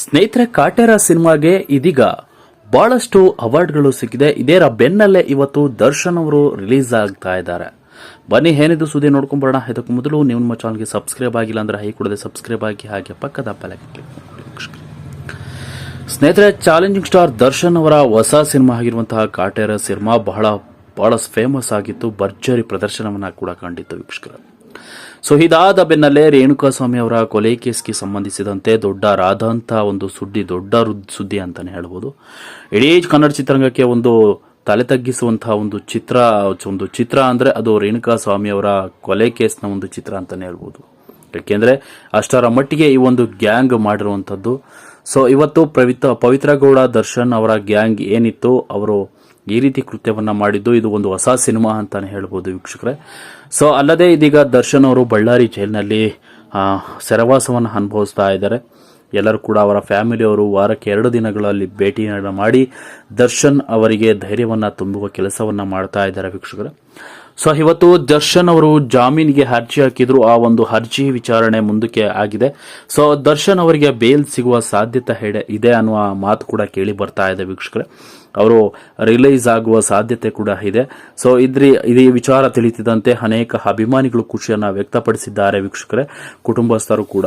ಸ್ನೇಹಿತರೆ, ಕಾಟೇರ ಸಿನಿಮಾಗೆ ಇದೀಗ ಬಹಳಷ್ಟು ಅವಾರ್ಡ್ಗಳು ಸಿಕ್ಕಿದೆ. ಇದರ ಬೆನ್ನಲ್ಲೇ ಇವತ್ತು ದರ್ಶನ್ ಅವರು ರಿಲೀಸ್ ಆಗ್ತಾ ಇದ್ದಾರೆ. ಬನ್ನಿ, ಏನಿದು ಸುದ್ದಿ ನೋಡ್ಕೊಂಡ್ ಬರೋಣ ಇದಕ್ಕೂ ಮೊದಲು ನೀವು ನಮ್ಮ ಚಾನಲ್ಗೆ ಸಬ್ಸ್ಕ್ರೈಬ್ ಆಗಿಲ್ಲ ಅಂದ್ರೆ ಹೈ ಕೊಡದೆ ಸಬ್ಸ್ಕ್ರೈಬ್ ಆಗಿ ಹಾಗೆ ಪಕ್ಕದ ಬೆಲೆಗೆ ಕ್ಲಿಕ್. ಸ್ನೇಹಿತರೆ, ಚಾಲೆಂಜಿಂಗ್ ಸ್ಟಾರ್ ದರ್ಶನ್ ಅವರ ಹೊಸ ಸಿನಿಮಾ ಆಗಿರುವಂತಹ ಕಾಟೇರ ಸಿನಿಮಾ ಬಹಳ ಬಹಳ ಫೇಮಸ್ ಆಗಿತ್ತು. ಭರ್ಜರಿ ಪ್ರದರ್ಶನವನ್ನ ಕೂಡ ಕಂಡಿತ್ತು ವೀಕ್ಷಕರ. ಸೊ ಇದಾದ ಬೆನ್ನಲ್ಲೇ ರೇಣುಕಾಸ್ವಾಮಿ ಅವರ ಕೊಲೆ ಕೇಸ್ಗೆ ಸಂಬಂಧಿಸಿದಂತೆ ದೊಡ್ಡ ದೊಡ್ಡರಾದಂಥ ಒಂದು ಸುದ್ದಿ, ದೊಡ್ಡ ಸುದ್ದಿ ಅಂತಾನೆ ಹೇಳ್ಬೋದು. ಇಡೀ ಕನ್ನಡ ಚಿತ್ರರಂಗಕ್ಕೆ ಒಂದು ತಲೆ ತಗ್ಗಿಸುವಂತಹ ಒಂದು ಚಿತ್ರ ಒಂದು ಚಿತ್ರ ಅಂದ್ರೆ ಅದು ರೇಣುಕಾಸ್ವಾಮಿ ಅವರ ಕೊಲೆ ಕೇಸ್ನ ಒಂದು ಚಿತ್ರ ಅಂತಾನೆ ಹೇಳ್ಬೋದು. ಯಾಕೆಂದ್ರೆ ಅಷ್ಟರ ಮಟ್ಟಿಗೆ ಈ ಒಂದು ಗ್ಯಾಂಗ್ ಮಾಡಿರುವಂತದ್ದು ಸೊ, ಇವತ್ತು ಪವಿತ್ರ ಪವಿತ್ರ ಗೌಡ ದರ್ಶನ್ ಅವರ ಗ್ಯಾಂಗ್ ಏನಿತ್ತು, ಅವರು ಈ ರೀತಿ ಕೃತ್ಯವನ್ನ ಮಾಡಿದ್ದು ಇದು ಒಂದು ಹೊಸ ಸಿನಿಮಾ ಅಂತಾನೆ ಹೇಳ್ಬೋದು ವೀಕ್ಷಕರೇ. ಸೊ ಅಲ್ಲದೆ ಇದೀಗ ದರ್ಶನ್ ಅವರು ಬಳ್ಳಾರಿ ಜೈಲಿನಲ್ಲಿ ಸೆರವಾಸವನ್ನು ಅನುಭವಿಸ್ತಾ ಇದ್ದಾರೆ. ಎಲ್ಲರೂ ಕೂಡ ಅವರ ಫ್ಯಾಮಿಲಿಯವರು ವಾರಕ್ಕೆ ಎರಡು ದಿನಗಳಲ್ಲಿ ಭೇಟಿ ಮಾಡಿ ದರ್ಶನ್ ಅವರಿಗೆ ಧೈರ್ಯವನ್ನು ತುಂಬುವ ಕೆಲಸವನ್ನು ಮಾಡ್ತಾ ಇದ್ದಾರೆ ವೀಕ್ಷಕರೇ. ಸೊ ಇವತ್ತು ದರ್ಶನ್ ಅವರು ಜಾಮೀನಿಗೆ ಅರ್ಜಿ ಹಾಕಿದ್ರು. ಆ ಒಂದು ಅರ್ಜಿ ವಿಚಾರಣೆ ಮುಂದಕ್ಕೆ ಆಗಿದೆ. ಸೊ, ದರ್ಶನ್ ಅವರಿಗೆ ಬೇಲ್ ಸಿಗುವ ಸಾಧ್ಯತೆ ಇದೆ- ಅನ್ನುವ ಮಾತು ಕೂಡ ಕೇಳಿ ಬರ್ತಾ ಇದೆ ವೀಕ್ಷಕರೇ. ಅವರು ರಿಲೈಸ್ ಆಗುವ ಸಾಧ್ಯತೆ ಕೂಡ ಇದೆ. ಸೊ, ಇದ್ರಿ ಇದೇ ವಿಚಾರ ತಿಳಿತಿದಂತೆ ಅನೇಕ ಅಭಿಮಾನಿಗಳು ಖುಷಿಯನ್ನು ವ್ಯಕ್ತಪಡಿಸಿದ್ದಾರೆ ವೀಕ್ಷಕರೇ. ಕುಟುಂಬಸ್ಥರು ಕೂಡ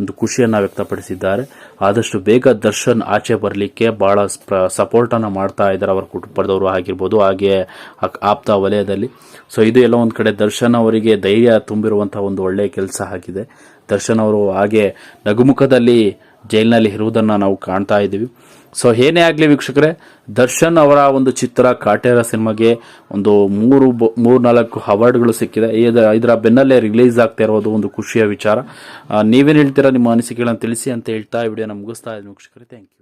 ಒಂದು ಖುಷಿಯನ್ನ ವ್ಯಕ್ತಪಡಿಸಿದ್ದಾರೆ. ಆದಷ್ಟು ಬೇಗ ದರ್ಶನ್ ಆಚೆ ಬರಲಿಕ್ಕೆ ಬಹಳ ಸಪೋರ್ಟ್ ಅನ್ನ ಮಾಡ್ತಾ ಇದ್ದಾರೆ ಅವರ ಕುಟುಂಬದವರು ಆಗಿರ್ಬೋದು, ಹಾಗೆ ಆಪ್ತ ವಲಯದಲ್ಲಿ. ಸೊ ಇದು ಎಲ್ಲ ಒಂದು ಕಡೆ ದರ್ಶನ್ ಅವರಿಗೆ ಧೈರ್ಯ ತುಂಬಿರುವಂಥ ಒಂದು ಒಳ್ಳೆಯ ಕೆಲಸ ಆಗಿದೆ. ದರ್ಶನ್ ಅವರು ಹಾಗೆ ನಗುಮುಖದಲ್ಲಿ ಜೈಲಿನಲ್ಲಿ ಇರುವುದನ್ನು ನಾವು ಕಾಣ್ತಾ ಇದ್ದೀವಿ. ಸೊ ಏನೇ ಆಗಲಿ ವೀಕ್ಷಕರೇ, ದರ್ಶನ್ ಅವರ ಒಂದು ಚಿತ್ರ, ಕಾಟೇರ ಸಿನಿಮಾಗೆ ಒಂದು ಮೂರು ಮೂರು ನಾಲ್ಕು ಅವಾರ್ಡ್ಗಳು ಸಿಕ್ಕಿದೆ. ಇದ- ಇದರ ಬೆನ್ನಲ್ಲೇ ರಿಲೀಸ್ ಆಗ್ತಾ ಇರೋದು ಒಂದು ಖುಷಿಯ ವಿಚಾರ. ನೀವೇನು ಹೇಳ್ತೀರಾ ನಿಮ್ಮ ಅನಿಸಿಕೆಗಳನ್ನು ತಿಳಿಸಿ ಅಂತ ಹೇಳ್ತಾ ವಿಡಿಯೋನ ಮುಗಿಸ್ತಾ ಇದ್ದೀನಿ ವೀಕ್ಷಕರೇ. Thank you